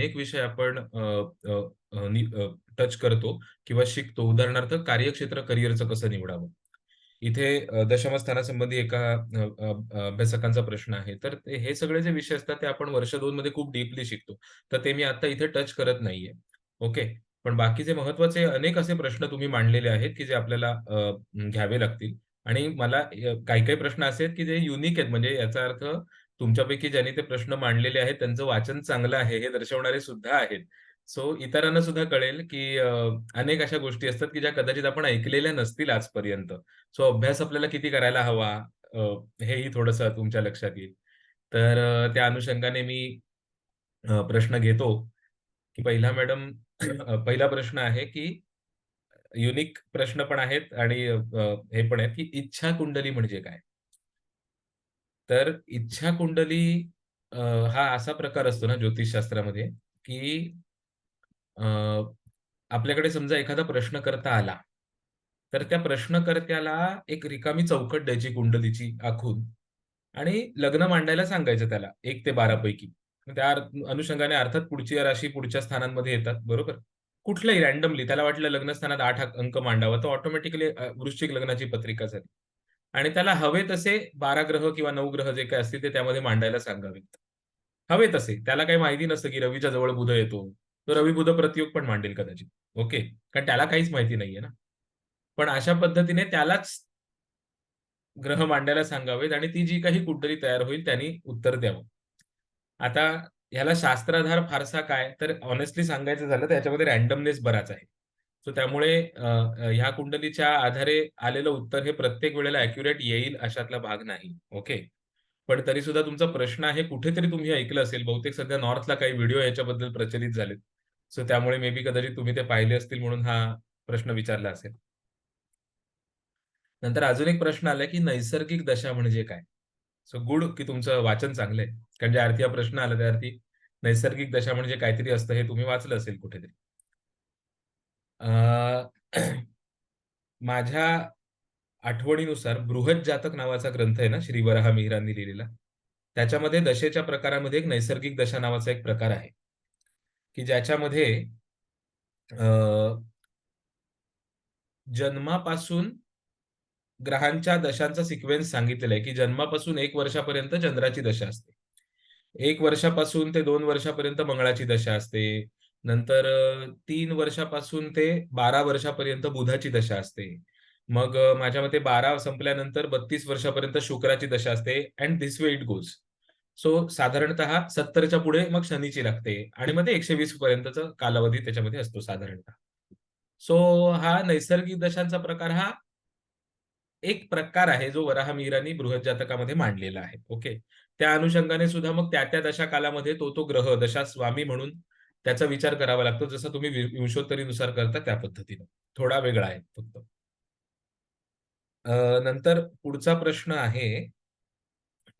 अनेक विषय आपण टच करतो किंवा शिकतो. उदाहरणार्थ कार्यक्षेत्र करिअरचं कसं निवडावं? इथे दशमस्थानासंबंधी एका अभ्यासकांचा प्रश्न आहे. तर ते हे सगळे जे विषय असतात ते आपण वर्ष दोन मध्ये खूप डीपली शिकतो. तर ते मी आता इथे टच करत नाहीये. ओके. पण बाकीचे महत्त्वाचे अनेक असे प्रश्न तुम्ही मांडलेले आहेत, की जे आपल्याला घ्यावे लागतील आणि मला काही-काही प्रश्न असे आहेत, की जे युनिक आहेत. म्हणजे याचा अर्थ तुमच्यापैकी ज्यांनी ते प्रश्न मांडलेले आहेत, त्यांचं वाचन चांगलं आहे हे दर्शवणारे सुद्धा आहेत. सो इतरांना सुद्धा कळेल, की अनेक अशा गोष्टी असतात, की ज्या कदाचित आपण ऐकलेल्या नसतील आजपर्यंत. सो अभ्यास आपल्याला किती करायला हवा हेही थोडस तुमच्या लक्षात येईल. तर त्या अनुषंगाने मी प्रश्न घेतो, की पहिला मॅडम पहिला प्रश्न आहे, की युनिक प्रश्न पण आहेत आणि हे पण आहेत, की इच्छा कुंडली म्हणजे काय? तर इच्छा कुंडली हा असा प्रकार असतो ना ज्योतिषशास्त्रामध्ये, की अ, आपल्याकडे समजा एखादा प्रश्न करता आला, तर त्या प्रश्नकर्त्याला एक रिकामी चौकट द्यायची कुंडलीची आखून आणि लग्न मांडायला सांगायचं त्याला एक ते 12 पैकी. त्या अनुषंगाने अर्थात पुढची राशी पुढच्या स्थानांमध्ये येतात, बरोबर? कुठलंही रॅन्डमली त्याला वाटलं लग्न स्थानात 8 अंक मांडावा, तर ऑटोमॅटिकली वृश्चिक लग्नाची पत्रिका झाली. आणि त्याला हवे तसे 12 ग्रह किंवा नऊ ग्रह जे काही असतील ते त्यामध्ये मांडायला सांगावेत. हवे तसे. त्याला काही माहिती नसतं, की रवीच्या जवळ बुध येतो. तो रवी-बुध प्रतियोग पण मांडेल कदाचित. ओके. कारण त्याला काहीच माहिती नाहीये ना. पण अशा पद्धतीने त्यालाच ग्रह मांडायला सांगावेत आणि ती जी काही कुठतरी तयार होईल त्यांनी उत्तर द्यावं. आता ह्याला शास्त्राधार फारसा काय, तर हॉनेस्टली सांगायचं झालं तर याच्यामध्ये रॅन्डमनेस बराच आहे. सो त्यामुळे ह्या कुंडलीच्या आधारे आलेलं उत्तर हे प्रत्येक वेळेला अॅक्युरेट येईल अशातला भाग नाही. ओके. पण तरी सुद्धा तुमचा प्रश्न आहे कुठेतरी तुम्ही ऐकलं असेल. बहुतेक सध्या नॉर्थला काही व्हिडिओ याच्याबद्दल प्रचलित झालेत. सो त्यामुळे मे बी कदाचित तुम्ही ते पाहिले असतील म्हणून हा प्रश्न विचारला असेल. नंतर अजून एक प्रश्न आला की नैसर्गिक दशा म्हणजे काय? सो गुड की तुमचं वाचन चांगलं आहे. कारण ज्या अर्थी हा प्रश्न आला त्या अर्थी नैसर्गिक दशा म्हणजे काहीतरी असतं हे तुम्ही वाचलं असेल कुठेतरी. माझ्या आठवणीनुसार जातक नावाचा ग्रंथ आहे ना, श्री वराह मिहिरांनी लिहिलेला. त्याच्यामध्ये दशेच्या प्रकारामध्ये एक नैसर्गिक दशा नावाचा एक प्रकार आहे, की ज्याच्यामध्ये अ, जन्मापासून ग्रहांच्या दशांचा सिक्वेन्स सांगितलेला आहे, की जन्मापासून एक वर्षापर्यंत चंद्राची दशा असते. एक वर्षापासून ते दोन वर्षापर्यंत मंगळाची दशा असते. नंतर तीन वर्षापासून ते 12 वर्षापर्यंत बुधाची दशा असते. मग माझ्या मते 12 संपल्यानंतर 32 वर्षापर्यंत शुक्राची दशा असते and this way it goes. So साधारणतः 70च्या पुढे मग शनीची लागते आणि मग ते 120 पर्यंतचा कालावधी त्याच्यामध्ये असतो साधारणतः. सो हा नैसर्गिक दशांचा प्रकार हा एक प्रकार आहे, जो वराह बृहत बृहज्जातकामध्ये मांडलेला आहे. ओके. त्या अनुषंगाने सुद्धा मग त्या-त्या दशा कालामध्ये तो-तो ग्रह दशा स्वामी म्हणून त्याचा विचार करावा लागतो. जसं तुम्ही वि विंशोत्तरीनुसार करता त्या पद्धतीनं. थोडा वेगळा आहे फक्त. नंतर पुढचा प्रश्न आहे,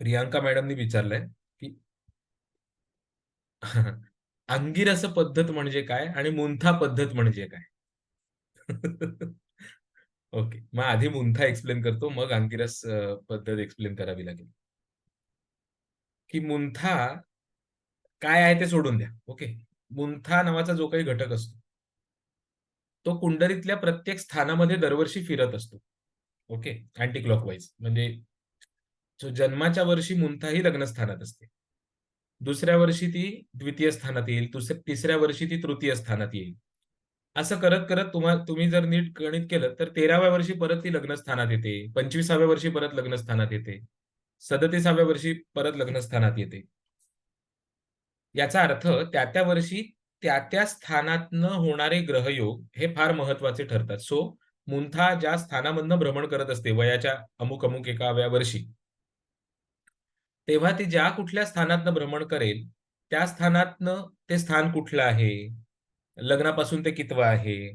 प्रियांका मॅडमनी विचारलाय, की अंगिरस पद्धत म्हणजे काय आणि मुंथा पद्धत म्हणजे काय? ओके. मग आधी मुंथा एक्सप्लेन करतो, मग अंगिरस पद्धत एक्सप्लेन करावी लागेल. की मुंथा काय आहे ते सोडून द्या. ओके. मुंथा नावाचा जो काही घटक असतो, तो कुंडलीतल्या प्रत्येक स्थानामध्ये दरवर्षी फिरत असतो. ओके. अँटी क्लॉकवाईज म्हणजे जो जन्माच्या वर्षी मुंथा ही लग्नस्थानात असते. दुसऱ्या वर्षी ती द्वितीय स्थानात येईल. दुसऱ्या तिसऱ्या वर्षी ती तृतीय स्थानात येईल. असं करत-करत तुम्हा तुम्ही जर नीट गणित केलं, तर 13व्या वर्षी परत ती लग्नस्थानात येते. 25व्या वर्षी परत लग्नस्थानात येते. 37व्या वर्षी परत लग्नस्थानात येते. याचा अर्थ त्या-त्या वर्षी त्या-त्या स्थानातनं होणारे ग्रहयोग हे फार महत्त्वाचे ठरतात. सो मुंथा ज्या स्थानामधनं भ्रमण करत असते वयाच्या अमुक-अमुक एकाव्या वर्षी, तेव्हा ती ज्या कुठल्या स्थानातनं भ्रमण करेल, त्या स्थानातनं ते स्थान कुठलं आहे? लग्नापासून ते कितवं आहे?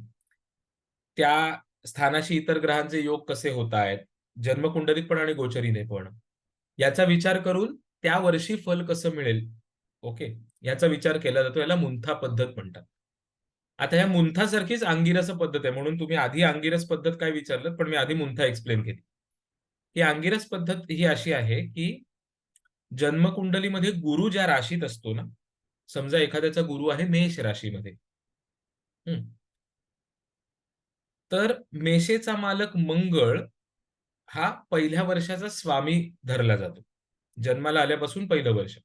त्या स्थानाशी इतर ग्रहांचे योग कसे होतायत? जन्मकुंडलीत पण आणि गोचरीने पण. याचा विचार करून त्या वर्षी फल कसं मिळेल? ओके. याचा विचार केला जातो. याला मुंथा पद्धत म्हणतात. आता ह्या मुंथासारखीच अंगिरस पद्धत आहे. म्हणून तुम्ही आधी अंगिरस पद्धत काय विचारलं पण मी आधी मुंथा एक्सप्लेन केली. ही अंगिरस पद्धत ही अशी आहे, की जन्मकुंडलीमध्ये गुरु ज्या राशीत असतो ना, समजा एखाद्याचा गुरु आहे मेष राशीमध्ये. तर मेषेचा मालक मंगळ हा पहिल्या वर्षाचा स्वामी धरला जातो. जन्माला आल्यापासून पहिलं वर्ष.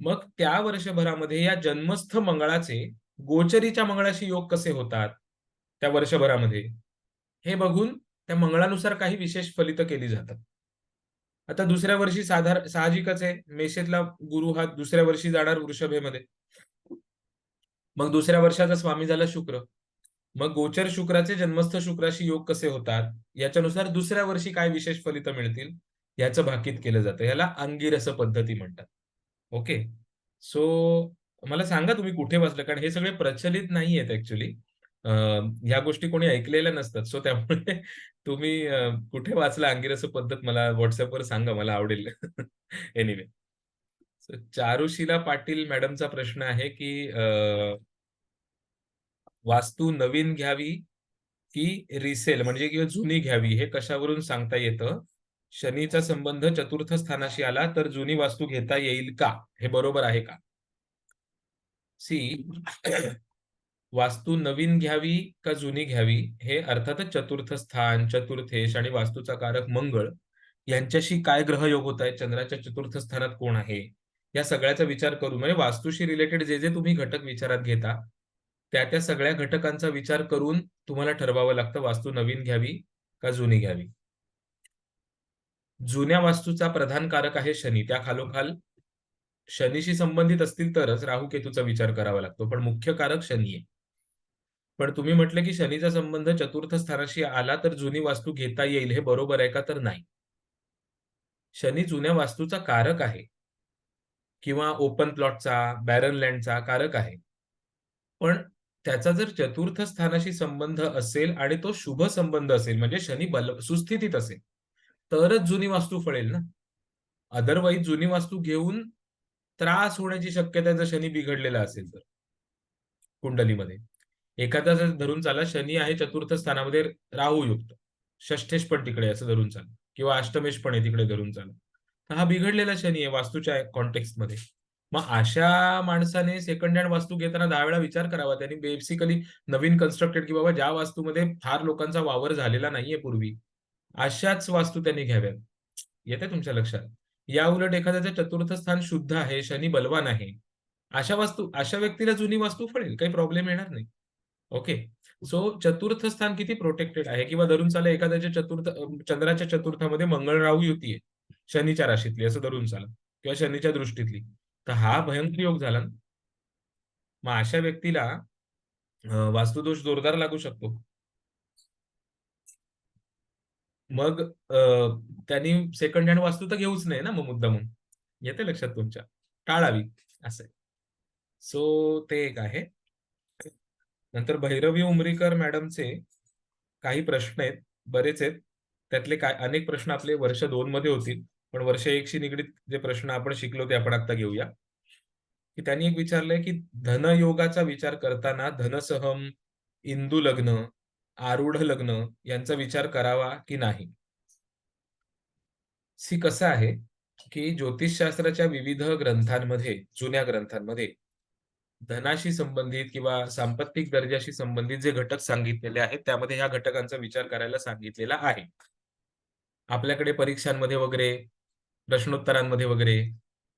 मग त्या वर्षभरामध्ये या जन्मस्थ मंगळाचे गोचरीच्या मंगळाशी योग कसे होतात, त्या वर्षभरामध्ये, हे बघून त्या मंगळानुसार काही विशेष फलित केली जातात. आता दुसऱ्या वर्षी साधार साहजिकच आहे, मेषेतला गुरु हा दुसऱ्या वर्षी जाणार वृषभेमध्ये. मग दुसऱ्या वर्षाचा स्वामी झाला शुक्र. मग गोचर शुक्राचे जन्मस्थ शुक्राशी योग कसे होतात, याच्यानुसार दुसऱ्या वर्षी काय विशेष फलित मिळतील, याचं भाकीत केलं जातं. याला अंगिरस पद्धती म्हणतात. ओके. सो मला सांगा तुम्ही कुठे वाचलं? कारण हे सगळे प्रचलित नाहीयेत ॲक्चुअली. अ, ह्या गोष्टी कोणी ऐकलेल्या नसतात. सो त्यामुळे तुम्ही अ, कुठे वाचला अंगिरस पद्धत मला WhatsAppवर सांगा. मला आवडेल. एनिवे. सो चारुशिला पाटील मॅडमचा प्रश्न आहे, की अ वास्तू नवीन घ्यावी, की रिसेल म्हणजे किंवा जुनी घ्यावी हे कशावरून सांगता येतं? शनीचा संबंध चतुर्थ स्थानाशी आला तर जुनी वास्तू घेता येईल का? हे बरोबर आहे का? सी वास्तू नवीन घ्यावी का जुनी घ्यावी हे अर्थातच चतुर्थ स्थान, चतुर्थेश आणि वास्तूचा कारक मंगळ यांच्याशी काय ग्रहयोग होत आहेत, चंद्राच्या चतुर्थ स्थानात कोण आहे, या सगळ्याचा विचार करून म्हणजे वास्तूशी रिलेटेड जे, जे तुम्ही घटक विचारात घेता, त्या-त्या सगळ्या घटकांचा विचार करून तुम्हाला ठरवावं लागतं वास्तू नवीन घ्यावी का जुनी घ्यावी. जुन्या वास्तूचा प्रधान कारक आहे शनी. त्या खालोखाल शनीशी संबंधित असतील तरच राहू केतूचा विचार करावा लागतो. पण मुख्य कारक शनी आहे. पण तुम्ही म्हटलं, की शनीचा संबंध चतुर्थ स्थानाशी आला तर जुनी वास्तू घेता येईल. हे बरोबर आहे का? तर नाही. शनी जुन्या वास्तूचा कारक आहे. किंवा ओपन प्लॉटचा, बॅरन लँडचा कारक आहे. पण त्याचा जर चतुर्थ स्थानाशी संबंध असेल आणि तो शुभ संबंध असेल म्हणजे शनी बल सुस्थितीत असेल, तरच जुनी वास्तू फळेल ना. अदरवाईज जुनी वास्तू घेऊन त्रास होण्याची शक्यता जर शनी बिघडलेला असेल तर. कुंडलीमध्ये. एखादा जर धरून चाला शनी आहे चतुर्थ स्थानामध्ये राहूयुक्त. षष्ठेश पण तिकडे असं धरून चाला किंवा अष्टमेश पण आहे तिकडे धरून चाला. तर हा बिघडलेला शनी आहे वास्तूच्या कॉन्टेक्स्टमध्ये. मग अशा माणसाने सेकंड हँड वास्तू घेताना दहा वेळा विचार करावा. त्यांनी बेसिकली नवीन कन्स्ट्रक्टेड की बाबा ज्या वास्तूमध्ये फार लोकांचा वावर झालेला नाहीये पूर्वी, अशाच वास्तू त्यांनी घ्याव्यात. येते तुमच्या लक्षात? या उलट एखाद्याचं चतुर्थ स्थान शुद्ध आहे, शनी बलवान आहे. अशा वास्तू अशा व्यक्तीला जुनी वास्तू फळेल. काही प्रॉब्लेम येणार नाही. ओके. सो चतुर्थ स्थान किती प्रोटेक्टेड आहे किंवा धरून चाला एखाद्याच्या चतुर्थ चंद्राच्या चतुर्थामध्ये मंगळ राहू युती आहे. शनीच्या राशीतली असं धरून चाला किंवा शनीच्या दृष्टीतली. तर हा भयंकर योग झाला ना. मग अशा व्यक्तीला वास्तुदोष जोरदार लागू शकतो. मग त्यांनी सेकंड हँड वास्तू तर घेऊच नाही ना मग मुद्दामून. येते लक्षात तुमच्या? टाळावी असं सो ते एक आहे. नंतर भैरवी उमरीकर मॅडमचे काही प्रश्न आहेत, बरेच आहेत. त्यातले काय अनेक प्रश्न आपले वर्ष दोन मध्ये होतील. पण वर्ष एकशी निगडीत जे प्रश्न आपण शिकलो ते आपण आता घेऊया. की त्यांनी एक विचारलंय की धनयोगाचा विचार करताना धनसहम, इंदू लग्न, आरूढ लग्न यांचा विचार करावा की नाही? सी कसं आहे, की ज्योतिषशास्त्राच्या विविध ग्रंथांमध्ये, जुन्या ग्रंथांमध्ये धनाशी संबंधित किंवा सांपत्तिक दर्जाशी संबंधित जे घटक सांगितलेले आहेत, त्यामध्ये ह्या घटकांचा विचार करायला सांगितलेला आहे. आपल्याकडे परीक्षांमध्ये वगैरे, प्रश्नोत्तरांमध्ये वगैरे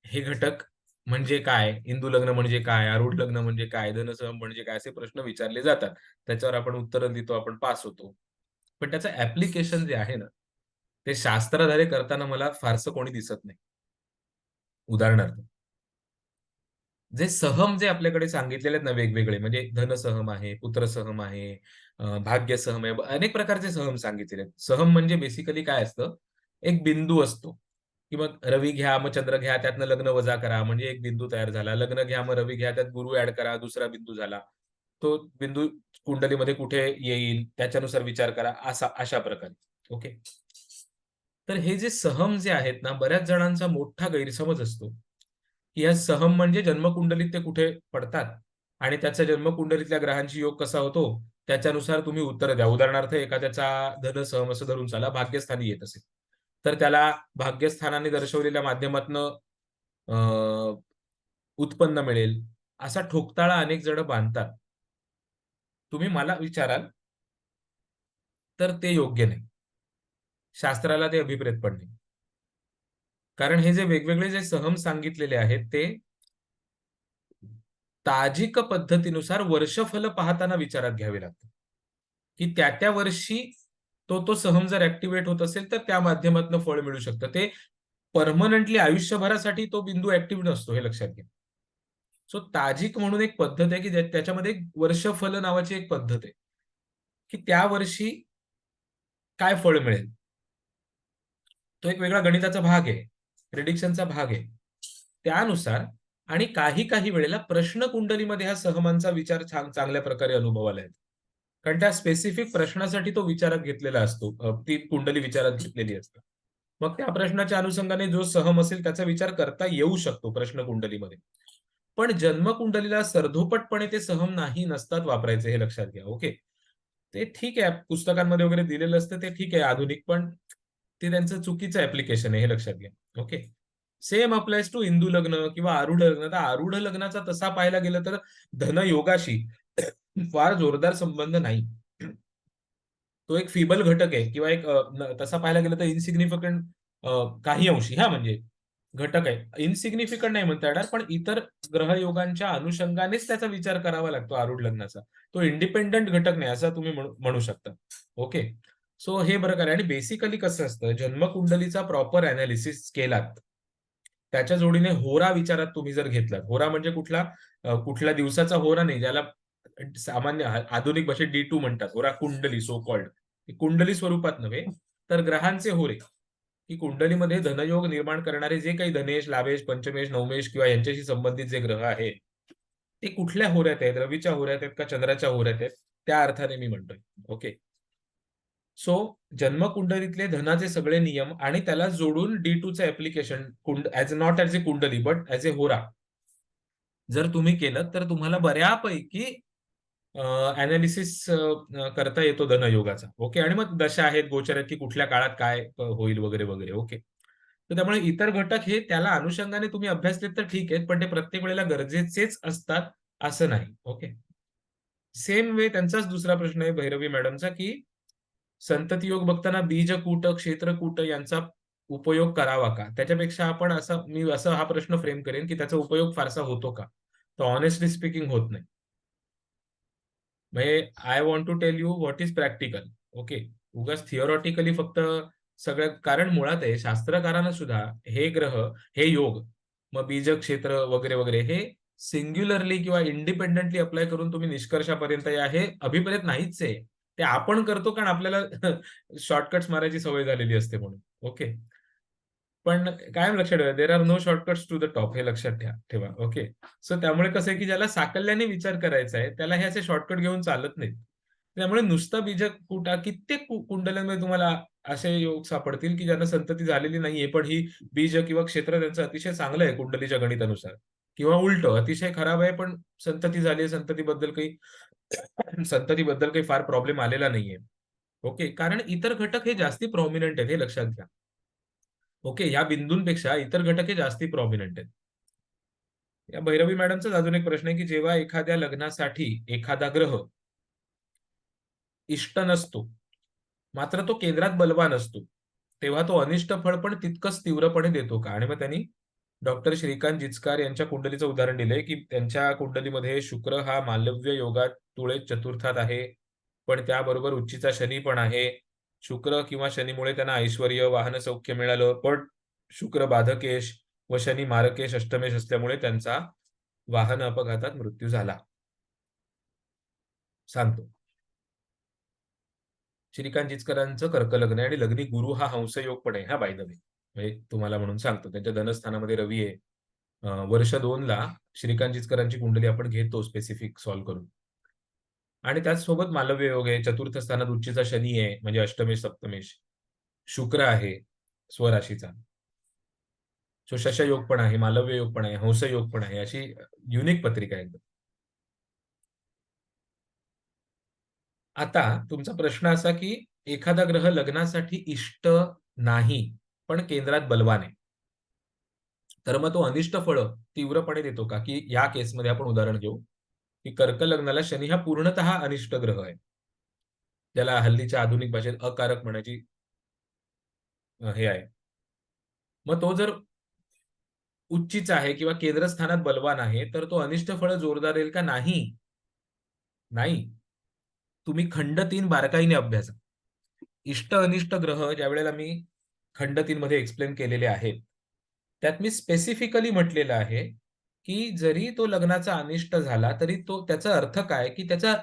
हे घटक म्हणजे काय? इंदू लग्न म्हणजे काय? आरूढ लग्न म्हणजे काय? धनसहम म्हणजे काय? असे प्रश्न विचारले जातात. त्याच्यावर आपण उत्तरं देतो, आपण पास होतो. पण त्याचं ऍप्लिकेशन जे आहे ना, ते शास्त्राधारे करताना मला फारसं कोणी दिसत नाही. उदाहरणार्थ जे सहम जे आपल्याकडे सांगितलेले आहेत ना वेगवेगळे म्हणजे धनसहम आहे, पुत्रसहम आहे, भाग्यसहम आहे. अनेक प्रकारचे सहम सांगितलेले आहेत. सहम म्हणजे बेसिकली काय असतं, एक बिंदू असतो, की मग रवी घ्या, मग चंद्र घ्या, त्यातनं लग्न वजा करा, म्हणजे एक बिंदू तयार झाला. लग्न घ्या, मग रवी घ्या, त्यात गुरु ऍड करा, दुसरा बिंदू झाला. तो बिंदू कुंडलीमध्ये कुठे येईल, त्याच्यानुसार विचार करा, असा अशा प्रकारे. ओके. तर हे जे सहम जे आहेत ना, बऱ्याच जणांचा मोठा गैरसमज असतो, की या सहम म्हणजे जन्मकुंडलीत ते कुठे पडतात आणि त्याचा जन्मकुंडलीतल्या ग्रहांची योग कसा होतो, त्याच्यानुसार तुम्ही उत्तर द्या. उदाहरणार्थ एखाद्याचा धनसहम असं धरून चाला, भाग्यस्थानी येत असेल. तर त्याला भाग्यस्थानाने दर्शवलेल्या माध्यमातनं उत्पन्न मिळेल. असा ठोकताळा अनेक जण बांधतात. तुम्ही मला विचाराल तर ते योग्य नाही. शास्त्राला ते अभिप्रेत पण नाही. कारण हे जे वेगवेगळे जे सहम सांगितलेले आहेत ते ताजिक पद्धतीनुसार वर्षफल पाहताना विचारात घ्यावे लागतात. की त्या त्या वर्षी तो तो सहम जर ऍक्टिव्हेट होत असेल तर त्या माध्यमातून फळ मिळू शकतं. ते परमनंटली आयुष्यभरासाठी तो बिंदू ऍक्टिव्ह नसतो हे लक्षात घ्या. सो ताजिक म्हणून एक पद्धत आहे की त्याच्यामध्ये वर्षफल नावाची एक पद्धत आहे. की त्या वर्षी काय फळ मिळेल? तो एक वेगळा गणिताचा भाग आहे प्रिडिक्शनचा भाग आहे. त्यानुसार आणि काही काही वेळेला प्रश्न कुंडलीमध्ये ह्या सहमांचा विचार छान चांगल्या प्रकारे अनुभवाला येतो. कारण त्या स्पेसिफिक प्रश्नासाठी तो विचारात घेतलेला असतो. ती कुंडली विचारात घेतलेली असते. मग त्या प्रश्नाच्या अनुषंगाने जो सहम असेल त्याचा विचार करता येऊ शकतो प्रश्न कुंडलीमध्ये. पण जन्मकुंडलीला सरधोपटपणे ते सहम नाही नसतात वापरायचे हे लक्षात घ्या ओके? ते ठीक आहे पुस्तकांमध्ये वगैरे दिलेलं असतं ते ठीक आहे आधुनिक पण ते त्यांचं चुकीचं ऍप्लिकेशन आहे हे लक्षात घ्या okay? Same applies to Hindu लग्न किंवा आरूढ लग्न तर आरूढ लग्नाचा तसा पाहायला गेलं तर धनयोगाशी फार जोरदार संबंध नाही. तो एक फिबल घटक आहे किंवा एक तसा पाहायला गेलं तर इनसिग्निफिकंट काही अंशी हा म्हणजे घटक आहे. इनसिग्निफिकंट नाही म्हणता येणार पण इतर ग्रहयोगांच्या अनुषंगानेच त्याचा विचार करावा लागतो आरूढ लग्नाचा. तो इंडिपेंडंट घटक नाही असं तुम्ही म्हणू शकता. ओके. सो हे बरं आहे आणि बेसिकली कसं असतं? जन्मकुंडलीचा प्रॉपर अनालिसिस केलात. त्याच्या जोडीने होरा विचारात तुम्ही जर घेतलात. होरा म्हणजे कुठला? कुठल्या दिवसाचा होरा नाही ज्याला सामान्य आधुनिक भाषेत डी टू म्हणतात. होरा कुंडली सो कॉल्ड कुंडली स्वरूपात नव्हे तर ग्रहांचे होरे. की कुंडलीमध्ये धनयोग निर्माण करणारे जे काही धनेश लाभेश पंचमेश नवमेश किंवा यांच्याशी संबंधित जे ग्रह आहेत ते कुठल्या होऱ्यात आहेत? रवीच्या होऱ्यात आहेत का चंद्राच्या होऱ्यात आहेत? त्या अर्थाने मी म्हणतोय. ओके. सो जन्मकुंडलीतले धनाचे सगळे नियम आणि त्याला जोडून डी टूचं ऍप्लिकेशन कुंड ऍज नॉट ऍज ए कुंडली बट ऍज ए होरा. जर तुम्ही केलं तर तुम्हाला बऱ्यापैकी अनालिसिस करता येतो धनयोगाचा ओके आणि मग दशा आहेत गोचर आहेत की कुठल्या काळात काय होईल वगैरे वगैरे. ओके तर त्यामुळे इतर घटक हे त्याला अनुषंगाने तुम्ही अभ्यासलेत तर ठीक आहेत पण ते प्रत्येक वेळेला गरजेचेच असतात असं नाही. ओके सेम वे त्यांचाच दुसरा प्रश्न आहे भैरवी मॅडमचा की संतती योग बघताना बीजकूट क्षेत्रकूट यांचा उपयोग करावा का? त्याच्यापेक्षा आपण असं मी असं हा प्रश्न फ्रेम करेन की त्याचा उपयोग फारसा होतो का? तर ऑनेस्टली स्पीकिंग होत नाही. म्हणजे I want to tell you what is practical okay उगाच थिओरॉटिकली फक्त सगळं कारण मुळात आहे शास्त्रकारांना सुद्धा हे ग्रह हे योग मग बीज क्षेत्र वगैरे वगैरे हे सिंग्युलरली किंवा इंडिपेंडेंटली अप्लाय करून तुम्ही निष्कर्षापर्यंत या. हे अभिप्रेत नाहीच आहे. ते आपण करतो कारण आपल्याला शॉर्टकट्स मारायची सवय झालेली असते म्हणून. ओके पण कायम लक्षात ठेवा. There are no shortcuts to the top हे लक्षात ठेवा. ठेवा. ओके सो त्यामुळे कसं आहे की ज्याला साकल्याने विचार करायचा आहे त्याला हे असे शॉर्टकट घेऊन चालत नाहीत. त्यामुळे नुसता बीज कुटा कित्येक कुंडल्यांमध्ये तुम्हाला असे योग सापडतील की ज्यांना संतती झालेली नाहीये पण ही बीज किंवा क्षेत्र त्यांचं अतिशय चांगलं आहे कुंडलीच्या गणितानुसार. किंवा उलट अतिशय खराब आहे पण संतती झाली संततीबद्दल काही संततीबद्दल काही फार प्रॉब्लेम आलेला नाहीये. ओके कारण इतर घटक हे जास्ती प्रॉमिनंट आहेत हे लक्षात घ्या. ओके या बिंदूंपेक्षा इतर घटक हे जास्ती प्रॉमिनंट आहेत. या भैरवी मॅडमचाच अजून एक प्रश्न आहे की जेव्हा एखाद्या लग्नासाठी एखादा ग्रह इष्ट नसतो मात्र तो केंद्रात बलवान असतो तेव्हा तो अनिष्ट फळ पण तितकंच तीव्रपणे देतो का? आणि मग त्यांनी डॉक्टर श्रीकांत जिचकार यांच्या कुंडलीचं उदाहरण दिलंय की त्यांच्या कुंडलीमध्ये शुक्र हा मालव्य योगात तुळे चतुर्थात आहे पण त्याबरोबर उच्चीचा शनी पण आहे. शुक्र किंवा शनीमुळे त्यांना ऐश्वर वाहन सौख्य मिळालं. पण शुक्र बाधकेश व शनी मारकेश अष्टमेश असल्यामुळे त्यांचा वाहन अपघातात मृत्यू झाला. सांगतो. श्रीकांत जिचकरांचं कर्कलग्न आणि लग्नी गुरु हा हंसयोग पण आहे हा बायदवे म्हणजे तुम्हाला म्हणून सांगतो. त्यांच्या धनस्थानामध्ये रवी आहे. वर्ष दोन ला श्रीकांत जिचकरांची कुंडली आपण घेतो स्पेसिफिक सॉल्व्ह करून. आणि त्याचसोबत मालव्य योग आहे चतुर्थ स्थानात उच्चीचा शनी आहे म्हणजे अष्टमेश सप्तमेश. शुक्र आहे स्वराशीचा. सो शशयोग पण आहे मालव्य योग पण आहे हंस योग पण आहे अशी युनिक पत्रिका आहे. आता तुमचा प्रश्न असा की एखादा ग्रह लग्नासाठी इष्ट नाही पण केंद्रात बलवान आहे. तर मग तो अनिष्ट फळ तीव्रपणे देतो का? की या केसमध्ये आपण उदाहरण घेऊ, की कर्क लग्नाला शनी हा पूर्णतः अनिष्ट ग्रह आहे. ज्याला हल्लीच्या आधुनिक भाषेत अकारक म्हणायची हे आहे. मग तो जर उच्चीच आहे किंवा केंद्रस्थानात बलवान आहे, तर तो अनिष्ट फळ जोरदार येईल का? नाही. नाही. तुम्ही खंड तीन बारकाईने अभ्यासा. इष्ट-अनिष्ट ग्रह ज्या वेळेला मी खंड तीन मध्ये एक्सप्लेन केलेले आहेत, त्यात मी स्पेसिफिकली म्हटलेलं आहे, की जरी तो लग्नाचा अनिष्ट झाला, तरी तो त्याचा अर्थ काय? की त्याचा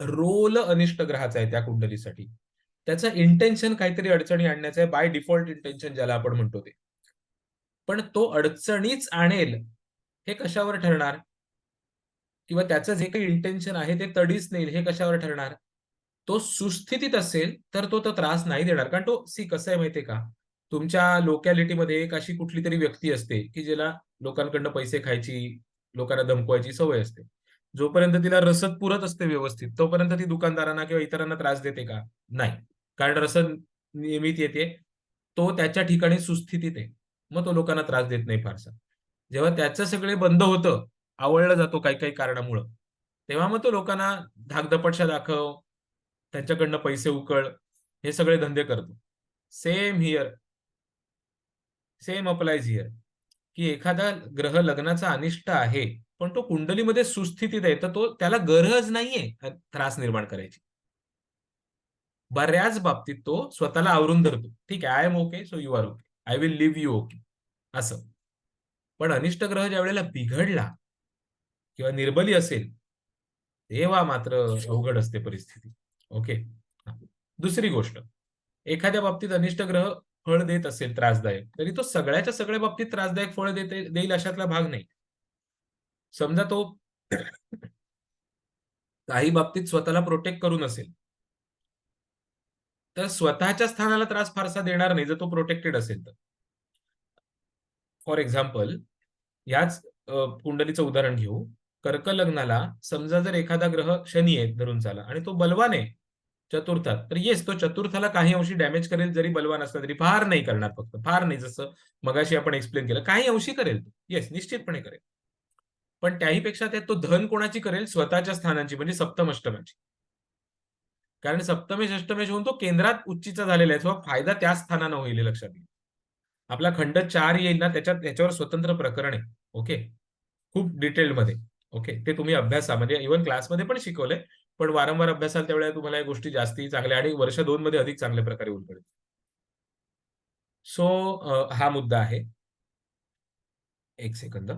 रोल अनिष्ट ग्रहाचा आहे त्या कुंडलीसाठी. त्याचं इंटेन्शन काहीतरी अडचणी आणण्याचं आहे, बाय डिफॉल्ट इंटेन्शन ज्याला आपण म्हणतो ते. पण तो अडचणीच आणेल, हे कशावर ठरणार? किंवा त्याचं जे काही इंटेन्शन आहे ते तडीच नेईल हे कशावर ठरणार? तो सुस्थितीत असेल, तर तो तो त्रास नाही देणार. कारण तो सी कसं आहे माहितीये का? तुमच्या लोकॅलिटीमध्ये एक अशी कुठली तरी व्यक्ती असते, की ज्याला लोकांकडनं पैसे खायची, लोकांना धमकवायची सवय असते. जोपर्यंत तिला रसद पुरत असते व्यवस्थित, तोपर्यंत ती दुकानदारांना किंवा इतरांना त्रास देते का? नाही. कारण रसद नियमित येते. तो त्याच्या ठिकाणी सुस्थितीत आहे. मग तो लोकांना त्रास देत नाही फारसा. जेव्हा त्याचं सगळे बंद होतं, आवडलं जातो काही-काही कारणामुळं, तेव्हा मग तो लोकांना धाकधपटशा दाखव, त्यांच्याकडनं पैसे उकळ, हे सगळे धंदे करतो. Same here. Same applies here, की एखादा ग्रह लग्नाचा अनिष्ट आहे, पण तो कुंडलीमध्ये सुस्थितीत आहे, तर तो त्याला गरज नाहीये त्रास निर्माण करायची. बऱ्याच बाबतीत तो स्वतःला आवरून धरतो. ठीक आहे, I am okay, so you are okay. I will leave you okay. असं. पण अनिष्ट ग्रह ज्या वेळेला बिघडला किंवा निर्बली असेल, तेव्हा मात्र अवघड असते परिस्थिती. ओके. दुसरी गोष्ट, एखाद्या बाबतीत अनिष्ट ग्रह फळ देत असेल त्रासदायक, तरी तो सगळ्याच्या सगळ्या बाबतीत त्रासदायक फळ देते देईल अशातला भाग नाही. समजा तो काही बाबतीत स्वतःला प्रोटेक्ट करून असेल. तर स्वतःच्या स्थानाला त्रास फारसा देणार नाही, जर तो प्रोटेक्टेड असेल तर. फॉर एक्झाम्पल, याच कुंडलीचं उदाहरण घेऊ. कर्क लग्नाला समजा जर एखादा ग्रह शनी आहे धरून चाला आणि तो बलवान आहे चतुर्थात, तर येस तो चतुर्थाला काही अंशी डॅमेज करेल जरी बलवान असला तरी. फार नाही करणार फक्त, फार नाही. जसं मगाशी आपण एक्सप्लेन केलं. काही अंशी करेल तो. येस, निश्चितपणे करेल. पण त्याहीपेक्षा त्यात तो धन कोणाची करेल? स्वतःच्या स्थानांची म्हणजे सप्तम अष्टमाची. कारण सप्तमेश, अष्टमेश होऊन तो केंद्रात उच्चीचा झालेला आहे. किंवा फायदा त्या स्थानानं होईल लक्षात येईल आपला खंड चार येईल ना, त्याच्यात त्याच्यावर स्वतंत्र प्रकरण आहे. ओके. खूप डिटेलमध्ये. ओके. ते तुम्ही अभ्यासा. म्हणजे इव्हन क्लासमध्ये पण शिकवलंय. पण वारंवार अभ्यासाल त्यावेळेला तुम्हाला या गोष्टी जास्ती चांगल्या आणि वर्ष दोन मध्ये अधिक चांगल्या प्रकारे उलगडेल. सो हा मुद्दा आहे. एक सेकंद.